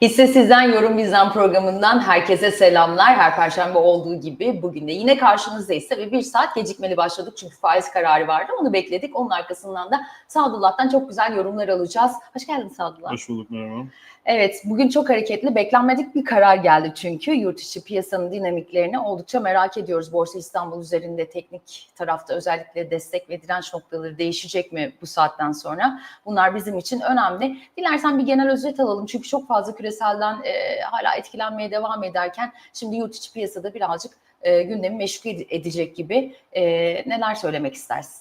Hisse Sizden Yorum Bizden programından herkese selamlar. Her perşembe olduğu gibi bugün de yine karşınızdayız. Tabii bir saat gecikmeli başladık çünkü faiz kararı vardı. Onu bekledik. Onun arkasından da Sadullah'tan çok güzel yorumlar alacağız. Hoş geldin Sadullah. Hoş bulduk merhaba. Evet, bugün çok hareketli, beklenmedik bir karar geldi çünkü yurt içi piyasanın dinamiklerini oldukça merak ediyoruz. Borsa İstanbul üzerinde teknik tarafta özellikle destek ve direnç noktaları değişecek mi bu saatten sonra? Bunlar bizim için önemli. Dilersen bir genel özet alalım çünkü çok fazla küreselden e, hala etkilenmeye devam ederken şimdi yurt içi piyasada birazcık e, gündemi meşgul edecek gibi. E, neler söylemek istersin?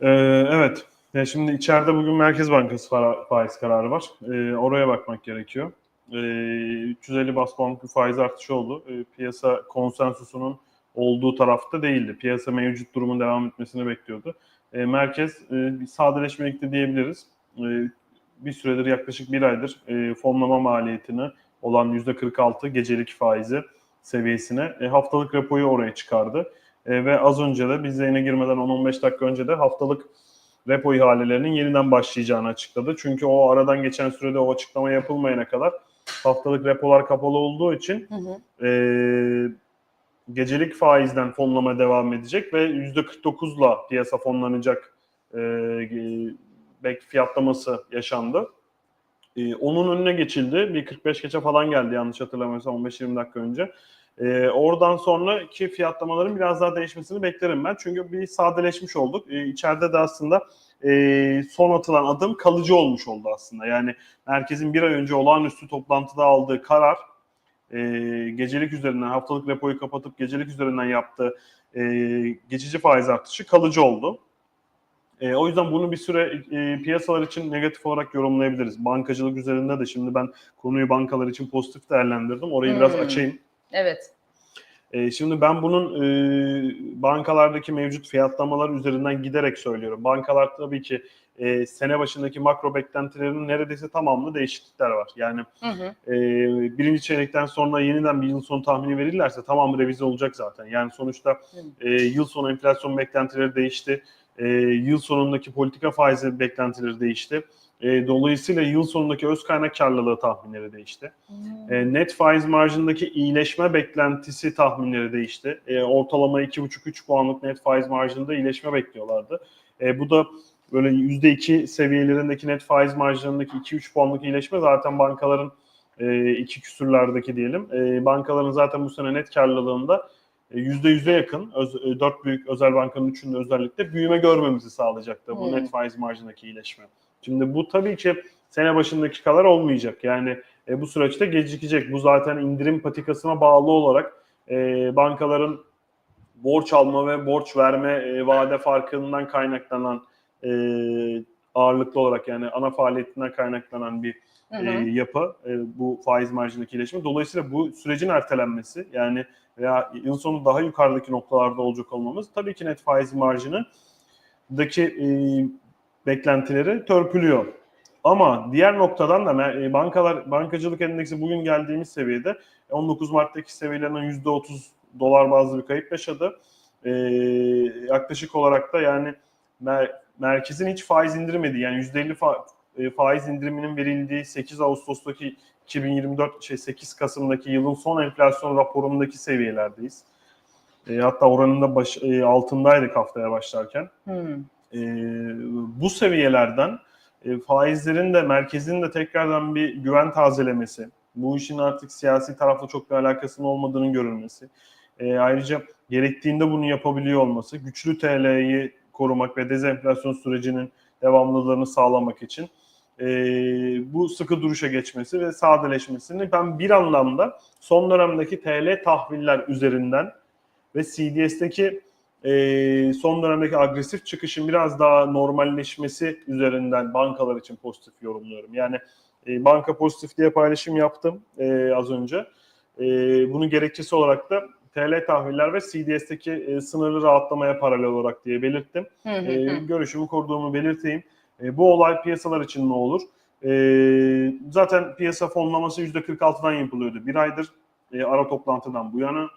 Ee, evet, ya şimdi içeride bugün Merkez Bankası fa- faiz kararı var. Ee, oraya bakmak gerekiyor. Ee, 350 bas puanlık bir faiz artışı oldu. Ee, piyasa konsensusunun olduğu tarafta değildi. Piyasa mevcut durumun devam etmesini bekliyordu. Ee, merkez e, bir sadeleşmeye gitti diyebiliriz. Ee, bir süredir yaklaşık bir aydır e, fonlama maliyetini olan %46 gecelik faizi seviyesine e, haftalık repoyu oraya çıkardı. E, ve az önce de biz yayına girmeden 10-15 dakika önce de haftalık repo ihalelerinin yeniden başlayacağını açıkladı. Çünkü o aradan geçen sürede o açıklama yapılmayana kadar haftalık repolar kapalı olduğu için Hı hı. e, gecelik faizden fonlama devam edecek ve %49'la piyasa fonlanacak e, bek fiyatlaması yaşandı. E, onun önüne geçildi. Bir 45 geçe falan geldi yanlış hatırlamıyorsam 15-20 dakika önce. E, oradan sonraki fiyatlamaların biraz daha değişmesini beklerim ben. Çünkü bir sadeleşmiş olduk. E, içeride de aslında e, son atılan adım kalıcı olmuş oldu aslında. Yani merkezin bir ay önce olağanüstü toplantıda aldığı karar e, gecelik üzerinden haftalık repoyu kapatıp gecelik üzerinden yaptığı e, geçici faiz artışı kalıcı oldu. E, o yüzden bunu bir süre e, piyasalar için negatif olarak yorumlayabiliriz. Bankacılık üzerinde de şimdi ben konuyu bankalar için pozitif değerlendirdim. Orayı biraz Hmm. açayım. Evet. E, şimdi ben bunun e, bankalardaki mevcut fiyatlamalar üzerinden giderek söylüyorum. Bankalar tabii ki e, sene başındaki makro beklentilerinin neredeyse tamamında değişiklikler var. Yani Hı hı. e, birinci çeyrekten sonra yeniden bir yıl sonu tahmini verirlerse tamamı revize olacak zaten. Yani sonuçta e, yıl sonu enflasyon beklentileri değişti. E, yıl sonundaki politika faizi beklentileri değişti. E, dolayısıyla yıl sonundaki öz kaynak karlılığı tahminleri değişti. Hmm. E, net faiz marjındaki iyileşme beklentisi tahminleri değişti. E, ortalama 2,5-3 puanlık net faiz marjında iyileşme bekliyorlardı. E, bu da böyle %2 seviyelerindeki net faiz marjlarındaki 2-3 puanlık iyileşme zaten bankaların e, iki küsürlerdeki diyelim. E, bankaların zaten bu sene net karlılığında %100'e yakın, öz, e, 4 büyük özel bankanın üçünde özellikle büyüme görmemizi sağlayacaktı bu Hmm. net faiz marjındaki iyileşme. Şimdi bu tabii ki sene başındaki kadar olmayacak. Yani e, bu süreçte gecikecek. Bu zaten indirim patikasına bağlı olarak e, bankaların borç alma ve borç verme e, vade farkından kaynaklanan e, ağırlıklı olarak yani ana faaliyetinden kaynaklanan bir Hı e, yapı e, bu faiz marjındaki iyileşme. Dolayısıyla bu sürecin ertelenmesi yani veya yıl sonu daha yukarıdaki noktalarda olacak olmamız tabii ki net faiz marjını daki e, beklentileri törpülüyor. Ama diğer noktadan da e, bankalar bankacılık endeksi bugün geldiğimiz seviyede 19 Mart'taki seviyelerinden %30 dolar bazlı bir kayıp yaşadı. E, yaklaşık olarak da yani mer- merkezin hiç faiz indirmediği yani %50 fa- e, faiz indiriminin verildiği 8 Ağustos'taki 2024 şey 8 Kasım'daki yılın son enflasyon raporundaki seviyelerdeyiz. E, hatta oranında baş, e, altındaydık haftaya başlarken. Hmm. E, bu seviyelerden e, faizlerin de merkezin de tekrardan bir güven tazelemesi, bu işin artık siyasi tarafla çok bir alakasının olmadığının görülmesi, e, ayrıca gerektiğinde bunu yapabiliyor olması, güçlü TL'yi korumak ve dezenflasyon sürecinin devamlılığını sağlamak için e, bu sıkı duruşa geçmesi ve sadeleşmesini ben bir anlamda son dönemdeki TL tahviller üzerinden ve CDS'teki e, son dönemdeki agresif çıkışın biraz daha normalleşmesi üzerinden bankalar için pozitif yorumluyorum. Yani e, banka pozitif diye paylaşım yaptım e, az önce. E, bunun gerekçesi olarak da TL tahviller ve CDS'teki e, sınırlı rahatlamaya paralel olarak diye belirttim. Hı hı E, görüşümü koruduğumu belirteyim. E, bu olay piyasalar için ne olur? E, zaten piyasa fonlaması %46'dan yapılıyordu. Bir aydır e, ara toplantıdan bu yana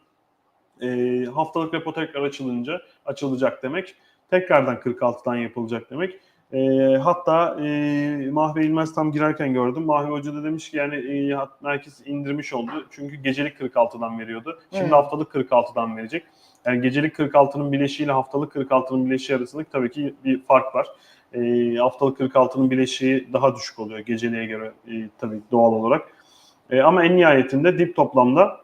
e, haftalık repo tekrar açılınca açılacak demek. Tekrardan 46'dan yapılacak demek. E, hatta e, Mahve İlmez tam girerken gördüm. Mahve Hoca da demiş ki yani e, merkez indirmiş oldu. Çünkü gecelik 46'dan veriyordu. Şimdi Evet. haftalık 46'dan verecek. Yani gecelik 46'nın bileşiğiyle haftalık 46'nın bileşiği arasında tabii ki bir fark var. E, haftalık 46'nın bileşiği daha düşük oluyor geceliğe göre e, tabii doğal olarak. E, ama en nihayetinde dip toplamda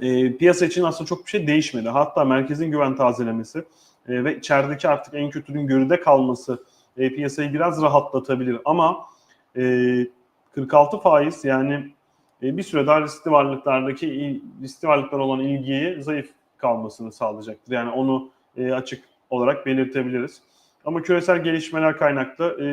e, piyasa için aslında çok bir şey değişmedi. Hatta merkezin güven tazelemesi e, ve içerideki artık en kötünün geride kalması e, piyasayı biraz rahatlatabilir. Ama e, 46 faiz yani e, bir süre daha riskli varlıklardaki riskli varlıklar olan ilgiyi zayıf kalmasını sağlayacaktır. Yani onu e, açık olarak belirtebiliriz. Ama küresel gelişmeler kaynaklı e,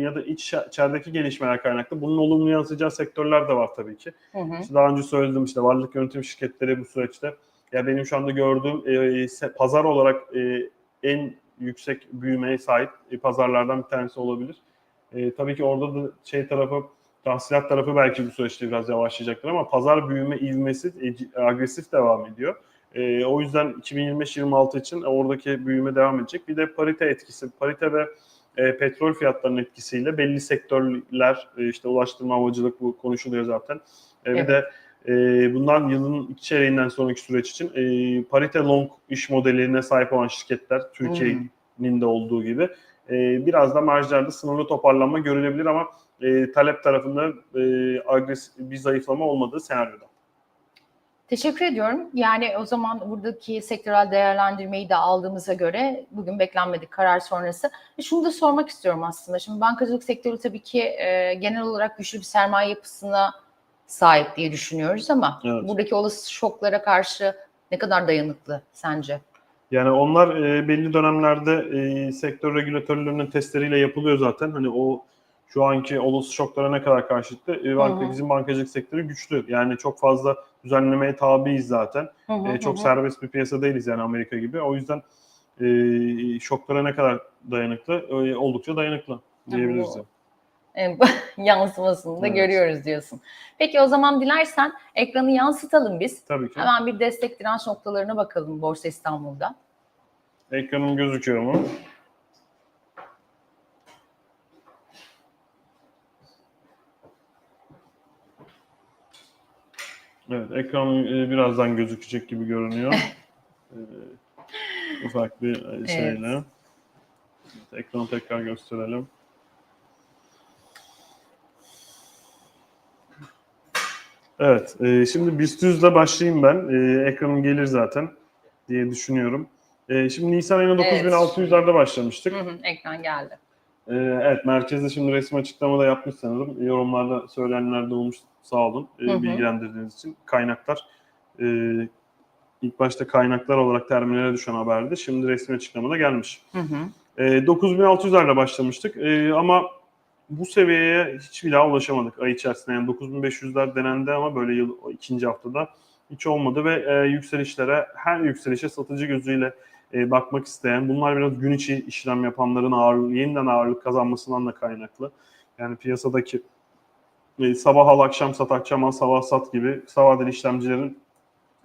ya da iç içerideki gelişmeler kaynaklı bunun olumlu yansıyacağı sektörler de var tabii ki. Hı hı. İşte daha önce söyledim işte varlık yönetim şirketleri bu süreçte. Ya benim şu anda gördüğüm e, pazar olarak e, en yüksek büyümeye sahip e, pazarlardan bir tanesi olabilir. E, tabii ki orada da şey tarafı tahsilat tarafı belki bu süreçte biraz yavaşlayacaktır ama pazar büyüme ivmesi e, agresif devam ediyor. E, o yüzden 2025-26 için oradaki büyüme devam edecek. Bir de parite etkisi. Parite ve e, petrol fiyatlarının etkisiyle belli sektörler e, işte ulaştırma, havacılık bu konuşuluyor zaten. E, Evet. Bir de e, bundan yılın iki çeyreğinden sonraki süreç için e, parite long iş modeline sahip olan şirketler Türkiye'nin de olduğu gibi e, biraz da marjlarda sınırlı toparlanma görülebilir ama e, talep tarafında e, agresif bir zayıflama olmadığı senaryoda. Teşekkür ediyorum. Yani o zaman buradaki sektörel değerlendirmeyi de aldığımıza göre bugün beklenmedik karar sonrası. E şunu da sormak istiyorum aslında. Şimdi bankacılık sektörü tabii ki e, genel olarak güçlü bir sermaye yapısına sahip diye düşünüyoruz ama Evet. buradaki olası şoklara karşı ne kadar dayanıklı sence? Yani onlar e, belli dönemlerde e, sektör regülatörlerinin testleriyle yapılıyor zaten. Hani o şu anki olası şoklara ne kadar karşıtı? E, banka, bizim bankacılık sektörü güçlü. Yani çok fazla düzenlemeye tabiiz zaten. Hı hı E, çok hı. serbest bir piyasa değiliz yani Amerika gibi. O yüzden e, şoklara ne kadar dayanıklı? E, oldukça dayanıklı diyebiliriz. yani. E, yansımasını da Evet. görüyoruz diyorsun. Peki o zaman dilersen ekranı yansıtalım biz. Tabii ki. Hemen bir destek direnç noktalarına bakalım Borsa İstanbul'da. Ekranım gözüküyor mu? Evet, ekran e, birazdan gözükecek gibi görünüyor. E, ufak bir e, şeyle. Evet, ekranı tekrar gösterelim. Evet, e, şimdi BIST 100'le başlayayım ben. E, ekranım gelir zaten diye düşünüyorum. E, şimdi Nisan ayında Evet. 9600'lerde başlamıştık. Hı hı, ekran geldi. Ee, evet, merkezde şimdi resmi açıklamada yapmış sanırım. Yorumlarda söyleyenler de olmuş. Sağ olun e, Hı hı. bilgilendirdiğiniz için. Kaynaklar, e, ilk başta kaynaklar olarak terminale düşen haberdi. Şimdi resmi açıklamada gelmiş. Hı hı. E, 9600'lerle başlamıştık E, ama bu seviyeye hiç daha ulaşamadık ay içerisinde. Yani 9500'ler denendi ama böyle yıl ikinci haftada hiç olmadı ve e, yükselişlere, her yükselişe satıcı gözüyle e, bakmak isteyen, bunlar biraz gün içi işlem yapanların ağır, yeniden ağırlık kazanmasından da kaynaklı. Yani piyasadaki e, sabah al akşam sat akşam al sabah sat gibi kısa vadeli işlemcilerin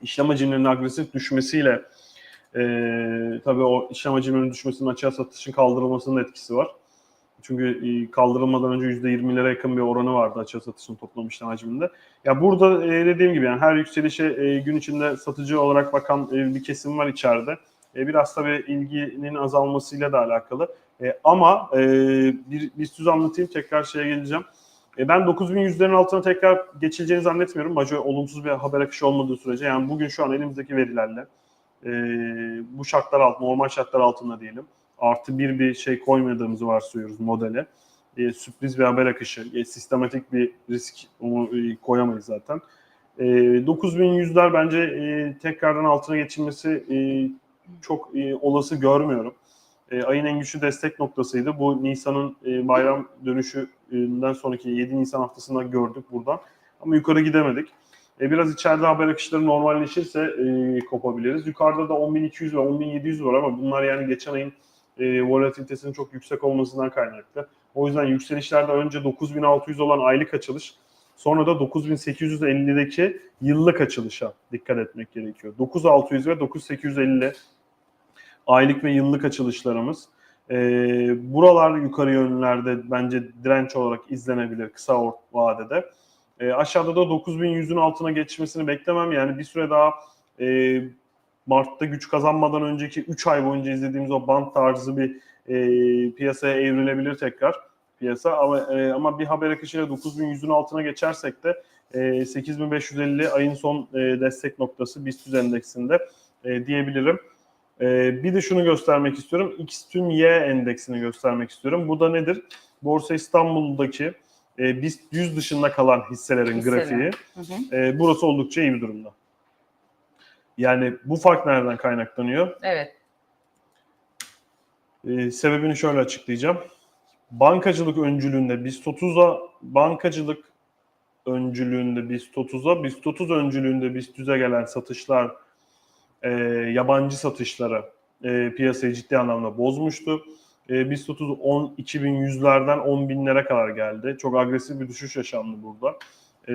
işlem hacimlerinin agresif düşmesiyle e, tabii o işlem hacimlerinin düşmesinin açığa satışın kaldırılmasının etkisi var. Çünkü e, kaldırılmadan önce %20'lere yakın bir oranı vardı açığa satışın toplam işlem hacminde. Ya burada e, dediğim gibi yani her yükselişe e, gün içinde satıcı olarak bakan bir kesim var içeride. E, biraz tabii ilginin azalmasıyla da alakalı. E, ama e, bir, bir söz anlatayım tekrar şeye geleceğim. E, ben 9100'lerin altına tekrar geçileceğini zannetmiyorum. Bacı olumsuz bir haber akışı olmadığı sürece. Yani bugün şu an elimizdeki verilerle bu şartlar altında, normal şartlar altında diyelim. Artı bir bir şey koymadığımızı varsayıyoruz modele. Sürpriz bir haber akışı, sistematik bir risk onu koyamayız zaten. E, 9100'ler bence tekrardan altına geçilmesi çok e, olası görmüyorum. E, ayın en güçlü destek noktasıydı. Bu Nisan'ın e, bayram dönüşünden sonraki 7 Nisan haftasında gördük buradan. Ama yukarı gidemedik. E, biraz içeride haber akışları normalleşirse e, kopabiliriz. Yukarıda da 10.200 ve 10.700 var ama bunlar yani geçen ayın e, volatilitesinin çok yüksek olmasından kaynaklı. O yüzden yükselişlerde önce 9600 olan aylık açılış sonra da 9850'deki yıllık açılışa dikkat etmek gerekiyor. 9600 ve 9850 aylık ve yıllık açılışlarımız E, buralar yukarı yönlerde bence direnç olarak izlenebilir kısa vadede. E, aşağıda da 9100'ün altına geçmesini beklemem. Yani bir süre daha e, Mart'ta güç kazanmadan önceki 3 ay boyunca izlediğimiz o band tarzı bir e, piyasaya evrilebilir tekrar piyasa. Ama, e, ama bir haber akışıyla 9100'ün altına geçersek de e, 8550 ayın son e, destek noktası BIST endeksinde e, diyebilirim. E, bir de şunu göstermek istiyorum. X tüm Y endeksini göstermek istiyorum. Bu da nedir? Borsa İstanbul'daki e, BIST 100 dışında kalan hisselerin Hisseler. grafiği. Hı hı. E, burası oldukça iyi bir durumda. Yani bu fark nereden kaynaklanıyor? Evet. Ee, sebebini şöyle açıklayacağım. Bankacılık öncülüğünde BIST 30'a bankacılık öncülüğünde BIST 30'a BIST 30 öncülüğünde BIST 100'e gelen satışlar e, yabancı satışlara e, piyasayı ciddi anlamda bozmuştu. E, BIST 30 10 2100'lerden 10 binlere kadar geldi. Çok agresif bir düşüş yaşandı burada. E,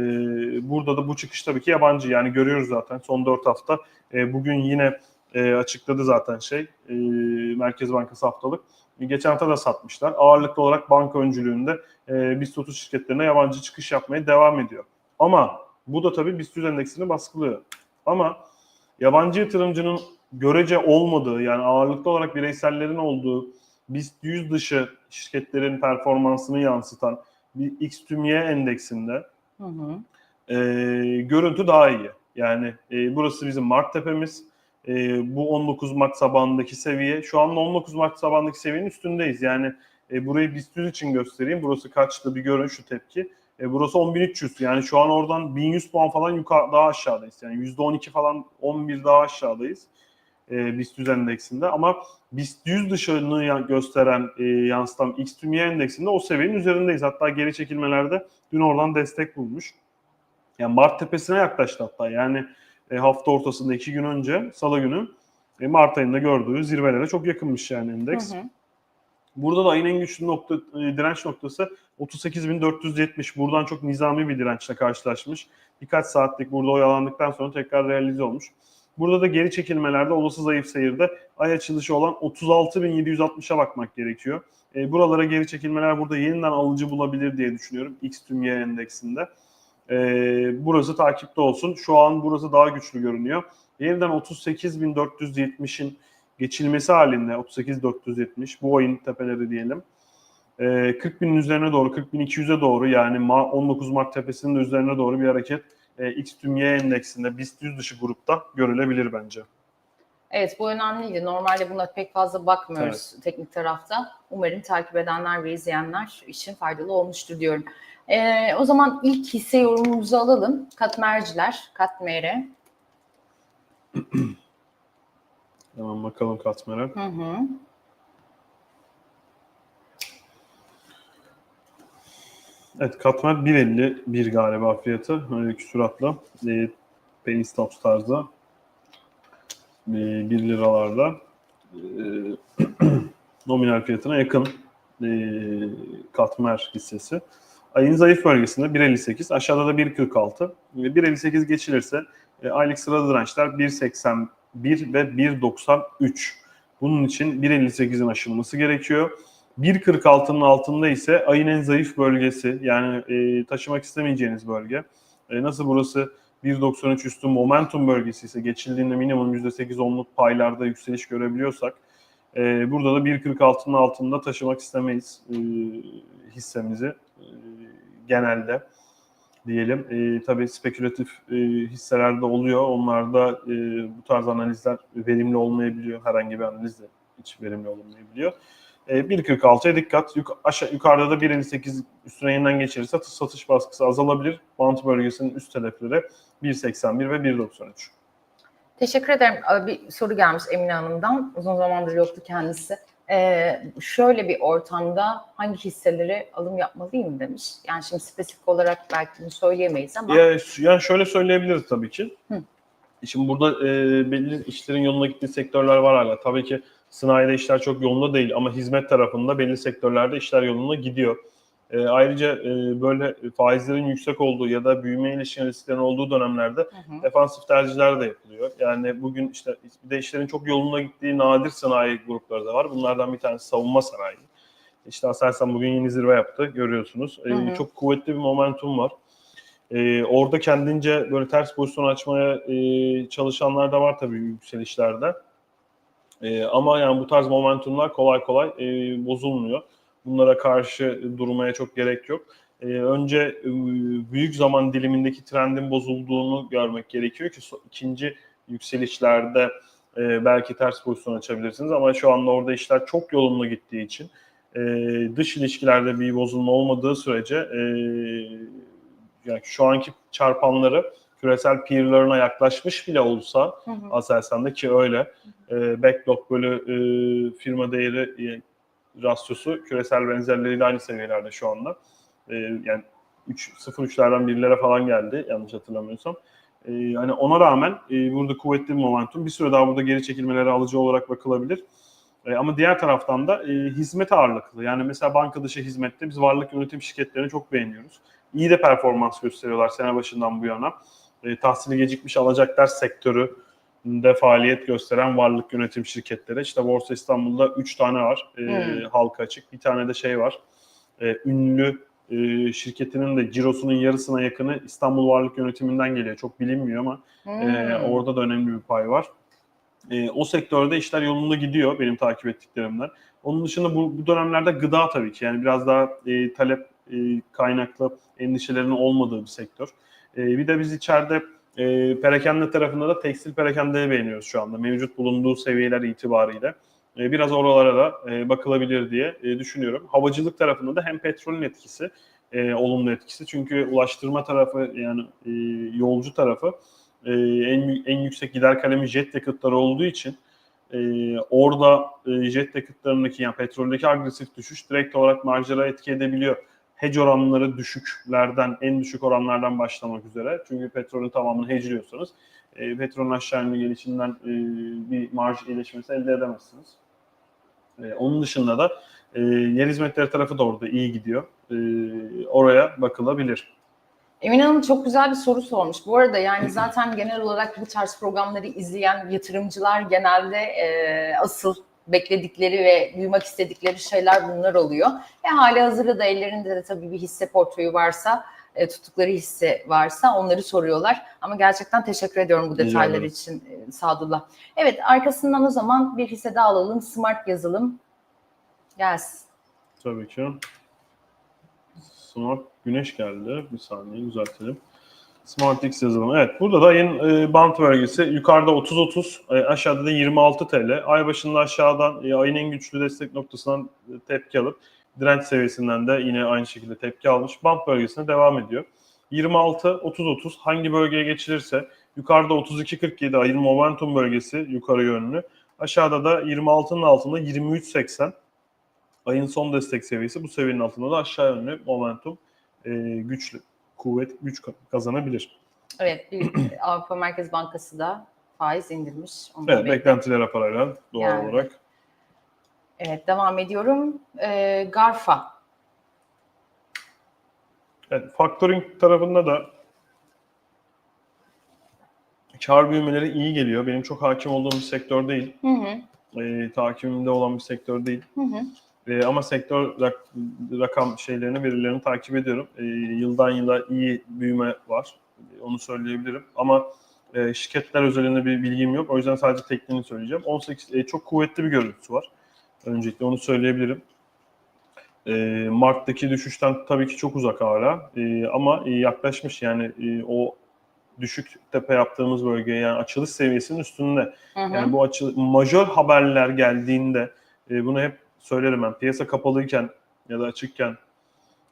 burada da bu çıkış tabii ki yabancı. Yani görüyoruz zaten son 4 hafta. E, bugün yine e, açıkladı zaten şey e, Merkez Bankası haftalık. Geçen hafta da satmışlar. Ağırlıklı olarak banka öncülüğünde e, BIST 30 şirketlerine yabancı çıkış yapmaya devam ediyor. Ama bu da tabii BIST 100 endeksini baskılıyor. Ama yabancı yatırımcının görece olmadığı yani ağırlıklı olarak bireysellerin olduğu BIST 100 dışı şirketlerin performansını yansıtan bir X tüm Y endeksinde Hı hı. e, görüntü daha iyi. Yani e, burası bizim Mart tepemiz. E, bu 19 Mart sabahındaki seviye. Şu anda 19 Mart sabahındaki seviyenin üstündeyiz. Yani e, burayı BIST 100 için göstereyim. Burası kaçtı bir görün şu tepki. E, burası 10.300. Yani şu an oradan 1100 puan falan yukarı daha aşağıdayız. Yani %12 falan 11 daha aşağıdayız. E, BIST 100 endeksinde. Ama BIST 100 dışını gösteren, e, yansıtan X tüm Y endeksinde o seviyenin üzerindeyiz. Hatta geri çekilmelerde dün oradan destek bulmuş. Yani Mart tepesine yaklaştı hatta. Yani e, hafta ortasında iki gün önce Salı günü e, Mart ayında gördüğü zirvelere çok yakınmış yani endeks. Hı hı. Burada da ayın en güçlü nokta, e, direnç noktası 38.470. Buradan çok nizami bir dirençle karşılaşmış. Birkaç saatlik burada oyalandıktan sonra tekrar realize olmuş. Burada da geri çekilmelerde olası zayıf seyirde ay açılışı olan 36.760'a bakmak gerekiyor. E, buralara geri çekilmeler burada yeniden alıcı bulabilir diye düşünüyorum X tüm Y endeksinde. E, burası takipte olsun. Şu an burası daha güçlü görünüyor. Yeniden 38.470'in geçilmesi halinde 38.470 bu ayın tepeleri diyelim. E, 40 binin üzerine doğru 40.200'e doğru yani Ma- 19 Mart tepesinin de üzerine doğru bir hareket e, X tüm Y endeksinde BIST 100 dışı grupta görülebilir bence. Evet bu önemliydi. Normalde buna pek fazla bakmıyoruz teknik tarafta. Umarım takip edenler ve izleyenler için faydalı olmuştur diyorum. Ee, o zaman ilk hisse yorumumuzu alalım. Katmerciler, Katmer'e. Hemen bakalım Katmer'e. Hı hı. Evet Katmer 1.51 galiba fiyatı. Öyle küsuratla. E, penny stocks tarzda. E, 1 liralarda. E, nominal fiyatına yakın e, Katmer hissesi. Ayın zayıf bölgesinde 1.58, aşağıda da 1.46. E, 1.58 geçilirse e, aylık sıra dirençler 1.81 ve 1.93. Bunun için 1.58'in aşılması gerekiyor. 1.46'nın altında ise ayın en zayıf bölgesi yani e, taşımak istemeyeceğiniz bölge. E, nasıl burası 1.93 üstü momentum bölgesi ise geçildiğinde minimum %8-10'luk paylarda yükseliş görebiliyorsak e, burada da 1.46'nın altında taşımak istemeyiz e, hissemizi e, genelde diyelim. E, tabii spekülatif e, hisseler de oluyor. Onlarda e, bu tarz analizler verimli olmayabiliyor. Herhangi bir analiz de hiç verimli olmayabiliyor. E, 1.46'ya dikkat. Yuk aşağı, yukarıda da 1.58 üstüne yeniden geçirirse satış, baskısı azalabilir. Bant bölgesinin üst hedefleri 1.81 ve 1.93. Teşekkür ederim. Bir soru gelmiş Emine Hanım'dan. Uzun zamandır yoktu kendisi. Ee, şöyle bir ortamda hangi hisseleri alım yapmalıyım demiş. Yani şimdi spesifik olarak belki bunu söyleyemeyiz ama. Ya, yani şöyle söyleyebiliriz tabii ki. Hı. Şimdi burada e, belli işlerin yoluna gittiği sektörler var hala. Tabii ki sanayide işler çok yolunda değil ama hizmet tarafında belli sektörlerde işler yoluna gidiyor. E, ayrıca e, böyle faizlerin yüksek olduğu ya da büyüme ilişkin risklerin olduğu dönemlerde Hı hı. defansif tercihler de yapılıyor. Yani bugün işte bir de işlerin çok yolunda gittiği nadir sanayi grupları da var. Bunlardan bir tanesi savunma sanayi. İşte Aselsan bugün yeni zirve yaptı görüyorsunuz. E, Hı hı. çok kuvvetli bir momentum var. E, orada kendince böyle ters pozisyon açmaya e, çalışanlar da var tabii yükselişlerde. E, ama yani bu tarz momentumlar kolay kolay e, bozulmuyor. Bunlara karşı durmaya çok gerek yok. E, önce e, büyük zaman dilimindeki trendin bozulduğunu görmek gerekiyor ki ikinci yükselişlerde e, belki ters pozisyon açabilirsiniz ama şu anda orada işler çok yolunda gittiği için e, dış ilişkilerde bir bozulma olmadığı sürece e, yani şu anki çarpanları küresel peerlarına yaklaşmış bile olsa Hı hı. Aselsan'da ki öyle e, backlog bölü e, firma değeri e, rasyosu küresel benzerleriyle aynı seviyelerde şu anda. E, yani 3 0.3'lerden 1'lere falan geldi yanlış hatırlamıyorsam. E, hani ona rağmen e, burada kuvvetli bir momentum. Bir süre daha burada geri çekilmeleri alıcı olarak bakılabilir. E, ama diğer taraftan da e, hizmet ağırlıklı. Yani mesela banka dışı hizmette biz varlık yönetim şirketlerini çok beğeniyoruz. İyi de performans gösteriyorlar sene başından bu yana. E, tahsili gecikmiş alacaklar sektörü de faaliyet gösteren varlık yönetim şirketleri. İşte Borsa İstanbul'da 3 tane var e, Hmm. halka açık. Bir tane de şey var. E, ünlü e, şirketinin de cirosunun yarısına yakını İstanbul Varlık Yönetiminden geliyor. Çok bilinmiyor ama e, Hmm. orada da önemli bir pay var. E, o sektörde işler yolunda gidiyor benim takip ettiklerimden. Onun dışında bu, bu dönemlerde gıda tabii ki yani biraz daha e, talep e, kaynaklı endişelerinin olmadığı bir sektör. E, bir de biz içeride e, perakende tarafında da tekstil perakendeyi beğeniyoruz şu anda mevcut bulunduğu seviyeler itibariyle. E, biraz oralara da e, bakılabilir diye e, düşünüyorum. Havacılık tarafında da hem petrolün etkisi, e, olumlu etkisi. Çünkü ulaştırma tarafı yani e, yolcu tarafı e, en en yüksek gider kalemi jet yakıtları olduğu için e, orada e, jet yakıtlarındaki yani petroldeki agresif düşüş direkt olarak marjlara etki edebiliyor. Hedge oranları düşüklerden, en düşük oranlardan başlamak üzere. Çünkü petrolün tamamını hedgeliyorsanız e, petrolün aşağı yönlü gelişinden e, bir marj iyileşmesi elde edemezsiniz. E, onun dışında da e, yer hizmetleri tarafı da orada iyi gidiyor. E, oraya bakılabilir. Emin Hanım çok güzel bir soru sormuş. Bu arada yani zaten genel olarak bu tarz programları izleyen yatırımcılar genelde e, asıl bekledikleri ve duymak istedikleri şeyler bunlar oluyor. Ve hali hazırda da ellerinde de tabii bir hisse portföyü varsa, e, tuttukları hisse varsa onları soruyorlar. Ama gerçekten teşekkür ediyorum bu detaylar ederim. için e, Sadullah. Evet arkasından o zaman bir hisse daha alalım. Smart yazılım gelsin. Tabii ki. Smart Güneş geldi. Bir saniye düzeltelim. Smart X yazılımı. Evet burada da yeni e, bant bölgesi yukarıda 30-30 e, aşağıda da 26 TL. Ay başında aşağıdan e, ayın en güçlü destek noktasından e, tepki alıp direnç seviyesinden de yine aynı şekilde tepki almış. Bant bölgesine devam ediyor. 26-30-30 hangi bölgeye geçilirse yukarıda 32-47 ayın momentum bölgesi yukarı yönlü. Aşağıda da 26'nın altında 23.80 ayın son destek seviyesi bu seviyenin altında da aşağı yönlü momentum e, güçlü kuvvet güç ka- kazanabilir. Evet bir Avrupa Merkez Bankası da faiz indirmiş. Onu Evet beklentilere paralel doğal Yani. olarak. Evet devam ediyorum. Ee, Garfa. Evet, factoring tarafında da kar büyümeleri iyi geliyor. Benim çok hakim olduğum bir sektör değil. Hı hı. E, takibimde olan bir sektör değil. Hı hı. E, ama sektör rak- rakam şeylerini, verilerini takip ediyorum. E, yıldan yıla iyi büyüme var. E, Onu söyleyebilirim. Ama e, şirketler özelinde bir bilgim yok. O yüzden sadece tekniğini söyleyeceğim. 18 e, çok kuvvetli bir görüntüsü var. Öncelikle onu söyleyebilirim. E, Mart'taki düşüşten tabii ki çok uzak hala. E, ama e, yaklaşmış yani e, o düşük tepe yaptığımız bölgeye yani açılış seviyesinin üstünde. Hı hı. Yani bu açı majör haberler geldiğinde e, bunu hep söylerim ben piyasa kapalıyken ya da açıkken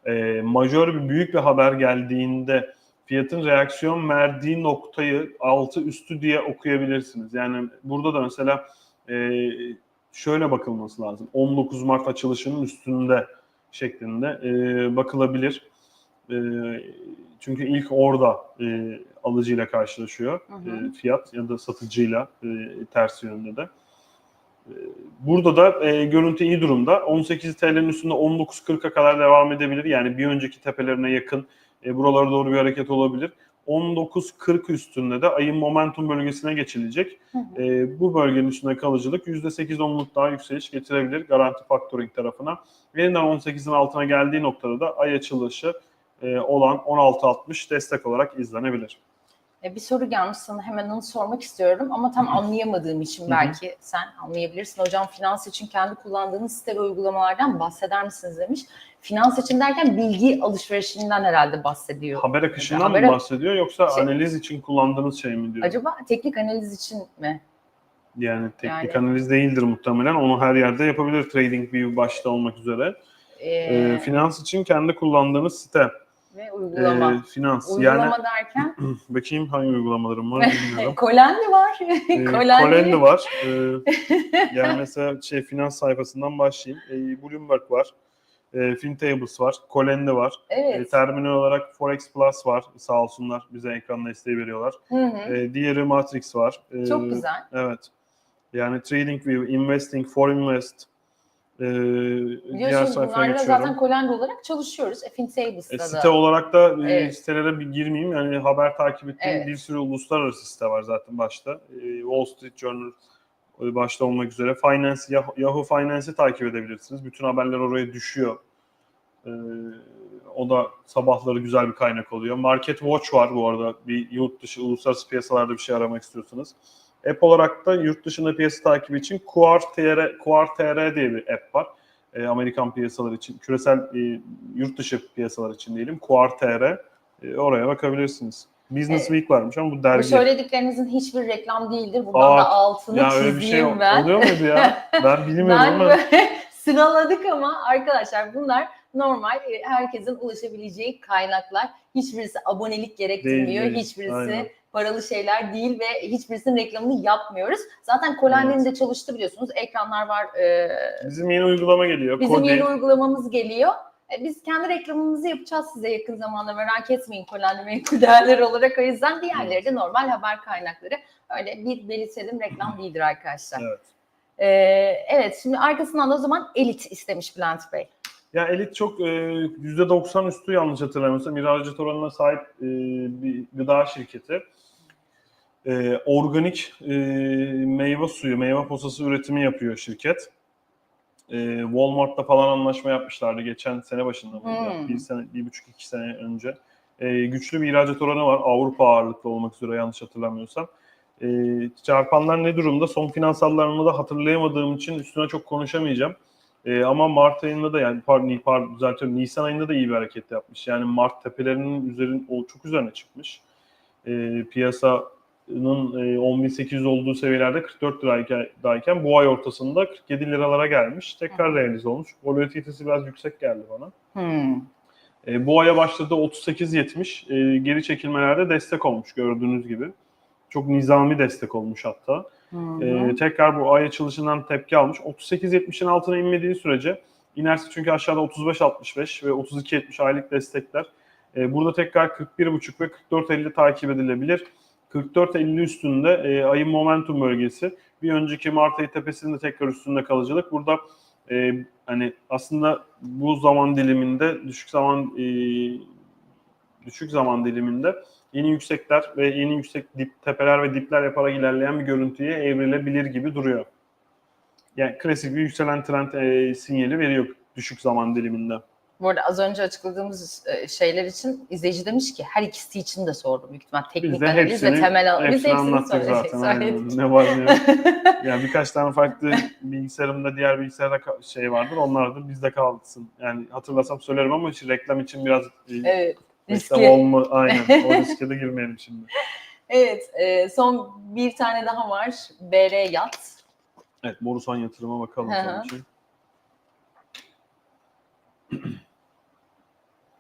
e, majör bir büyük bir haber geldiğinde fiyatın reaksiyon verdiği noktayı altı üstü diye okuyabilirsiniz. Yani burada da mesela e, şöyle bakılması lazım. 19 Mart açılışının üstünde şeklinde e, bakılabilir. E, çünkü ilk orada e, alıcıyla karşılaşıyor Hı hı. e, fiyat ya da satıcıyla e, ters yönde de. Burada da e, görüntü iyi durumda. 18 TL'nin üstünde 19.40'a kadar devam edebilir. Yani bir önceki tepelerine yakın e, buralara doğru bir hareket olabilir. 19.40 üstünde de ayın momentum bölgesine geçilecek. Hı hı. E, bu bölgenin üstünde kalıcılık %8-10'luk daha yükseliş getirebilir garanti factoring tarafına. Yeniden 18'in altına geldiği noktada da ay açılışı e, olan 16.60 destek olarak izlenebilir. E, bir soru gelmiş sana hemen onu sormak istiyorum ama tam anlayamadığım için belki sen anlayabilirsin. Hocam finans için kendi kullandığınız site ve uygulamalardan bahseder misiniz demiş. Finans için derken bilgi alışverişinden herhalde bahsediyor. Haber akışından Haber- mı bahsediyor yoksa Şey- analiz için kullandığınız şey mi diyor? Acaba teknik analiz için mi? Yani teknik Yani- analiz değildir muhtemelen. Onu her yerde yapabilir. TradingView başta olmak üzere. Ee, Ee, finans için kendi kullandığınız site. Ve uygulama. Ee, finans. uygulama Yani derken bakayım hangi uygulamalarım var bilmiyorum. Kolendi var. Ee, Kolendi. Var. Ee, yani mesela şey finans sayfasından başlayayım. Ee, Bloomberg var. Ee, FinTables var. Colendi var. Evet. terminal olarak Forex Plus var. Sağ olsunlar bize ekran desteği veriyorlar. Hı hı. Ee, diğeri Matrix var. Ee, Çok güzel. Evet. Yani TradingView, Investing, For Invest, e, diğer Biliyorsunuz sayfaya geçiyorum. zaten Kolendi olarak çalışıyoruz. FinTables'ta E, da. site olarak da e, Evet. sitelere bir girmeyeyim. Yani haber takip ettiğim Evet. bir sürü uluslararası site var zaten başta. E, Wall Street Journal e, başta olmak üzere. Finance, Yahoo, Yahoo Finance'i takip edebilirsiniz. Bütün haberler oraya düşüyor. E, o da sabahları güzel bir kaynak oluyor. Market Watch var bu arada. Bir yurt dışı, uluslararası piyasalarda bir şey aramak istiyorsanız. App olarak da yurt dışında piyasa takibi için QRTR, QRTR diye bir app var. E, Amerikan piyasalar için, küresel e, yurt dışı piyasalar için diyelim. QRTR. E, oraya bakabilirsiniz. Business Evet. Week varmış ama bu Bu dergi. söylediklerinizin hiçbir reklam değildir. Bundan Aa, da altını ya öyle bir çizeyim şey ben. oluyor muydu ya? Ben bilmiyorum Ben ama böyle sıraladık ama arkadaşlar bunlar normal e, herkesin ulaşabileceği kaynaklar. Hiçbirisi abonelik gerektirmiyor. Değil, değil. Hiçbirisi Aynen. Paralı şeyler değil ve hiçbirisinin reklamını yapmıyoruz. Zaten Kolendi'nin de çalıştı biliyorsunuz. Ekranlar var. e, bizim yeni uygulama geliyor. bizim Kodi. yeni uygulamamız geliyor. E, Biz kendi reklamımızı yapacağız size yakın zamanda merak etmeyin Kolendi Menkul Değerler olarak. O yüzden diğerleri de normal haber kaynakları. Öyle bir belirtelim reklam değildir arkadaşlar. Evet. Ee, evet şimdi arkasından da o zaman elit istemiş Bülent Bey. Ya Elit çok e, %90 üstü yanlış hatırlamıyorsam ihracat oranına sahip e, bir gıda şirketi. E, organik e, meyve suyu, meyve posası üretimi yapıyor şirket. E, Walmart'ta falan anlaşma yapmışlardı geçen sene başında. Hmm. Bir sene, bir buçuk iki sene önce. E, güçlü bir ihracat oranı var. Avrupa ağırlıklı olmak üzere yanlış hatırlamıyorsam. E, çarpanlar ne durumda? Son finansallarını da hatırlayamadığım için üstüne çok konuşamayacağım. E, ama Mart ayında da yani pardon, pardon düzeltiyorum Nisan ayında da iyi bir hareket yapmış. Yani Mart tepelerinin üzerin çok üzerine çıkmış. E, piyasanın e, 10.800 olduğu seviyelerde 44 lirayken bu ay ortasında 47 liralara gelmiş. Tekrar realize olmuş. Volatilitesi biraz yüksek geldi bana. Hmm. E, bu aya başladı 38.70 e, geri çekilmelerde destek olmuş gördüğünüz gibi. Çok nizami destek olmuş hatta. Ee, tekrar bu ay açılışından tepki almış. 38.70'in altına inmediği sürece inerse çünkü aşağıda 35.65 ve 32.70 aylık destekler. Ee, burada tekrar 41.5 ve 44.50 takip edilebilir. 44.50 üstünde e, ayın momentum bölgesi. Bir önceki Mart ayı tepesinde tekrar üstünde kalıcılık. Burada e, hani aslında bu zaman diliminde düşük zaman e, düşük zaman diliminde yeni yüksekler ve yeni yüksek dip tepeler ve dipler yaparak ilerleyen bir görüntüye evrilebilir gibi duruyor. Yani klasik bir yükselen trend e, sinyali veriyor düşük zaman diliminde. Bu arada az önce açıkladığımız e, şeyler için izleyici demiş ki her ikisi için de sordum büyük ihtimal. Teknik Biz analiz hepsini, ve temel analiz. Hepsini hepsini anlattık zaten. aynen. Ne var ne yok. yani birkaç tane farklı bilgisayarımda diğer bilgisayarda şey vardır. Onlar da bizde kalsın. Yani hatırlasam söylerim ama işte reklam için biraz e, Evet. Reklam Riski. olma aynen o riske de girmeyelim şimdi. Evet. e, son bir tane daha var. BR Yat. Evet Borusan yatırıma bakalım Hı hı. son için.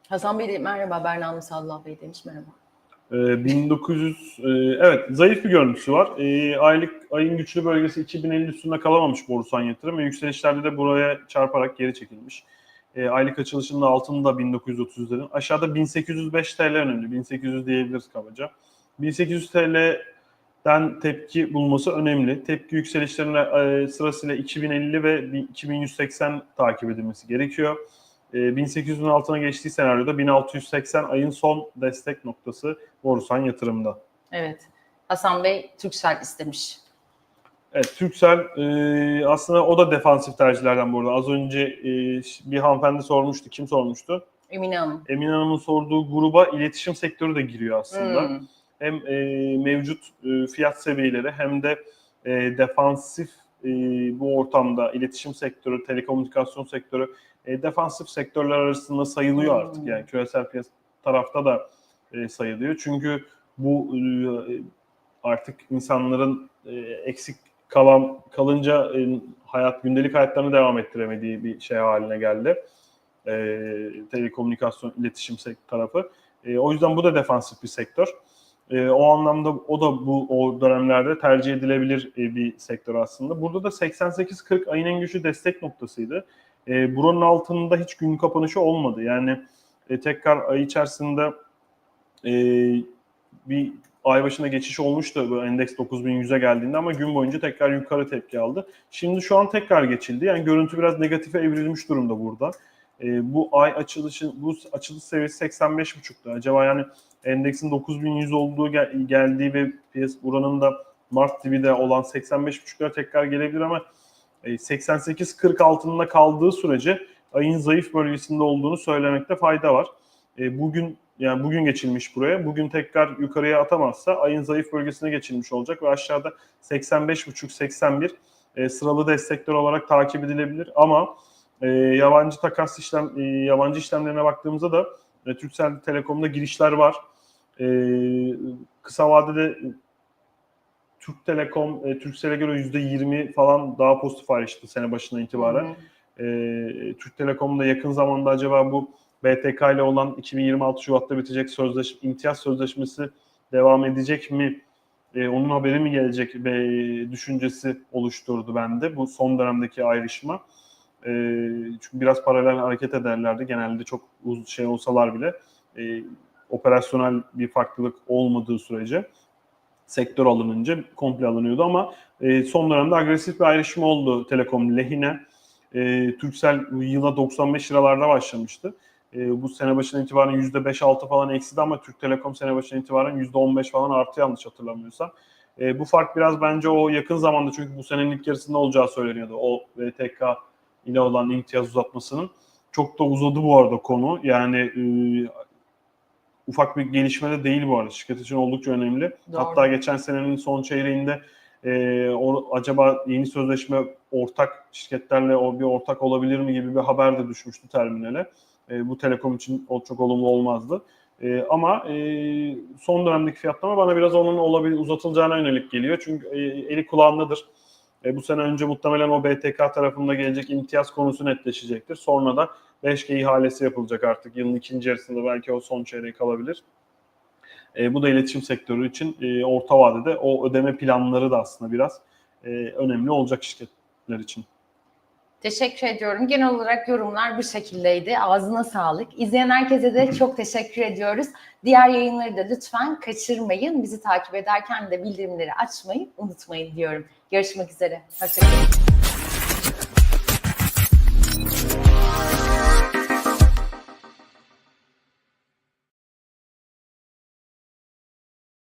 Hasan Bey de merhaba. Berna Musallah Bey demiş merhaba. Ee, 1900 e, evet zayıf bir görüntüsü var. Ee, aylık ayın güçlü bölgesi 2050 üstünde kalamamış Borusan yatırım ve yükselişlerde de buraya çarparak geri çekilmiş. Ee, aylık açılışında altında 1930'ların. Aşağıda 1805 TL önemli. 1800 diyebiliriz kabaca. 1800 TL den tepki bulması önemli. Tepki yükselişlerine e, sırasıyla 2050 ve 2180 takip edilmesi gerekiyor. E, 1800'ün altına geçtiği senaryoda 1680 ayın son destek noktası Borusan yatırımda. Evet. Hasan Bey Türksel istemiş. Evet, Türksel e, aslında o da defansif tercihlerden bu arada. Az önce e, bir hanımefendi sormuştu. Kim sormuştu? Emine Hanım. Emine Hanım'ın sorduğu gruba iletişim sektörü de giriyor aslında. Hmm. Hem e, mevcut e, fiyat seviyeleri hem de e, defansif e, bu ortamda iletişim sektörü, telekomünikasyon sektörü e, defansif sektörler arasında sayılıyor Hmm. artık. Yani küresel piyasa tarafta da e, sayılıyor. Çünkü bu e, artık insanların e, eksik kalan kalınca e, hayat gündelik hayatlarını devam ettiremediği bir şey haline geldi. E, telekomünikasyon, iletişim tarafı. E, o yüzden bu da defansif bir sektör. E, o anlamda o da bu o dönemlerde tercih edilebilir e, bir sektör aslında. Burada da 88-40 ayın en güçlü destek noktasıydı. E, buranın altında hiç gün kapanışı olmadı. Yani e, tekrar ay içerisinde e, bir ay başına geçiş olmuştu bu endeks 9100'e geldiğinde ama gün boyunca tekrar yukarı tepki aldı. Şimdi şu an tekrar geçildi. Yani görüntü biraz negatife evrilmiş durumda burada. E, bu ay açılışı bu açılış seviyesi 85.5'tu. Acaba yani endeksin 9100 olduğu gel- geldiği ve piyasa buranın da Mart dibide olan 85.5'lara tekrar gelebilir ama e, 88-40 altında kaldığı sürece ayın zayıf bölgesinde olduğunu söylemekte fayda var. E, bugün yani bugün geçilmiş buraya. Bugün tekrar yukarıya atamazsa ayın zayıf bölgesine geçilmiş olacak ve aşağıda 85.5-81 e, sıralı destekler olarak takip edilebilir ama e, yabancı takas işlem e, yabancı işlemlerine baktığımızda da e, Turkcell Telekom'da girişler var. E, kısa vadede e, Türk Telekom e, Turkcell'e göre %20 falan daha pozitif ayrıştı sene başından itibaren. Hı hı. E, Türk Telekom'da yakın zamanda acaba bu BTK ile olan 2026 Şubat'ta bitecek sözleş imtiyaz sözleşmesi devam edecek mi? E, onun haberi mi gelecek be, düşüncesi oluşturdu bende bu son dönemdeki ayrışma. E, çünkü biraz paralel hareket ederlerdi. Genelde çok uz şey olsalar bile e, operasyonel bir farklılık olmadığı sürece sektör alınınca komple alınıyordu ama e, son dönemde agresif bir ayrışma oldu Telekom lehine. E, Turkcell yıla 95 liralarda başlamıştı. E, bu sene başından itibaren %5-6 falan eksidi ama Türk Telekom sene başından itibaren %15 falan artı yanlış hatırlamıyorsam. E, bu fark biraz bence o yakın zamanda çünkü bu senenin ilk yarısında olacağı söyleniyordu. O VTK ile olan imtiyaz uzatmasının. Çok da uzadı bu arada konu. Yani e, ufak bir gelişme de değil bu arada. Şirket için oldukça önemli. Doğru. Hatta geçen senenin son çeyreğinde e, o, acaba yeni sözleşme ortak şirketlerle o bir ortak olabilir mi gibi bir haber de düşmüştü terminale. E, bu telekom için çok olumlu olmazdı. E, ama e, son dönemdeki fiyatlama bana biraz onun olabilir uzatılacağına yönelik geliyor. Çünkü e, eli kulağındadır. E, bu sene önce muhtemelen o BTK tarafında gelecek imtiyaz konusu netleşecektir. Sonra da 5G ihalesi yapılacak artık. Yılın ikinci yarısında belki o son çeyreği kalabilir. E, bu da iletişim sektörü için e, orta vadede o ödeme planları da aslında biraz e, önemli olacak şirketler için. Teşekkür ediyorum. Genel olarak yorumlar bu şekildeydi. Ağzına sağlık. İzleyen herkese de çok teşekkür ediyoruz. Diğer yayınları da lütfen kaçırmayın. Bizi takip ederken de bildirimleri açmayı unutmayın diyorum. Görüşmek üzere. Hoşçakalın.